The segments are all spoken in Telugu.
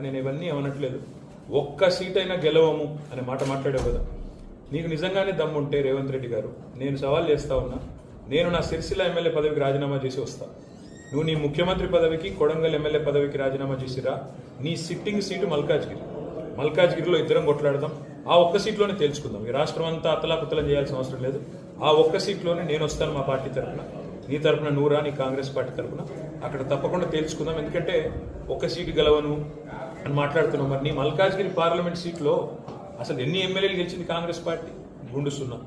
నేను ఇవన్నీ ఏమనట్లేదు. ఒక్క సీట్ అయినా గెలవము అనే మాట మాట్లాడావు కదా. నీకు నిజంగానే దమ్ముంటే రేవంత్ రెడ్డి గారు నేను సవాల్ చేస్తా ఉన్నా నేను నా సిరిసిల్ల ఎమ్మెల్యే పదవికి రాజీనామా చేసి వస్తా. నువ్వు నీ ముఖ్యమంత్రి పదవికి కొడంగల్ ఎమ్మెల్యే పదవికి రాజీనామా చేసిరా? నీ సిట్టింగ్ సీటు మల్కాజ్గిరి. మల్కాజ్గిరిలో ఇద్దరం కొట్లాడదాం. ఆ ఒక్క సీట్లోనే తేల్చుకుందాం. ఈ రాష్ట్రం అంతా అతలాకుతలం చేయాల్సిన అవసరం లేదు. ఆ ఒక్క సీట్లోనే నేను వస్తాను మా పార్టీ తరఫున నీ తరపున నూరా నీ కాంగ్రెస్ పార్టీ తరపున? అక్కడ తప్పకుండా తేల్చుకుందాం. ఎందుకంటే ఒక సీటు గెలవను అని మాట్లాడుతున్నాం మరి నీ మల్కాజ్గిరి పార్లమెంట్ సీట్లో అసలు ఎన్ని ఎమ్మెల్యేలు గెలిచింది కాంగ్రెస్ పార్టీ? గుండు సున్నా.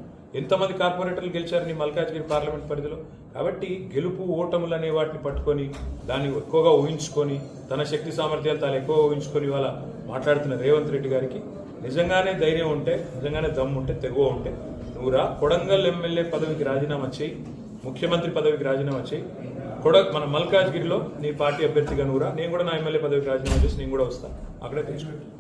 ఎంతమంది కార్పొరేటర్లు గెలిచారు నీ మల్కాజ్గిరి పార్లమెంట్ పరిధిలో? కాబట్టి గెలుపు ఓటములు అనే వాటిని పట్టుకొని దాన్ని ఎక్కువగా ఊహించుకొని తన శక్తి సామర్థ్యాలు తాను ఎక్కువ ఊహించుకొని ఇవాళ మాట్లాడుతున్న రేవంత్ రెడ్డి గారికి నిజంగానే ధైర్యం ఉంటే నిజంగానే దమ్ము ఉంటే తెగువ ఉంటే నువ్వురా కొడంగల్ ఎమ్మెల్యే పదవికి రాజీనామా చేయి. ముఖ్యమంత్రి పదవికి రాజీనామా చేయి. కూడా మన మల్కాజ్గిరిలో నీ పార్టీ అభ్యర్థిగా నువ్వురా నేను కూడా నా ఎమ్మెల్యే పదవికి రాజీనామా చేసి నేను కూడా వస్తాను అక్కడే తెలుసుకుంటాను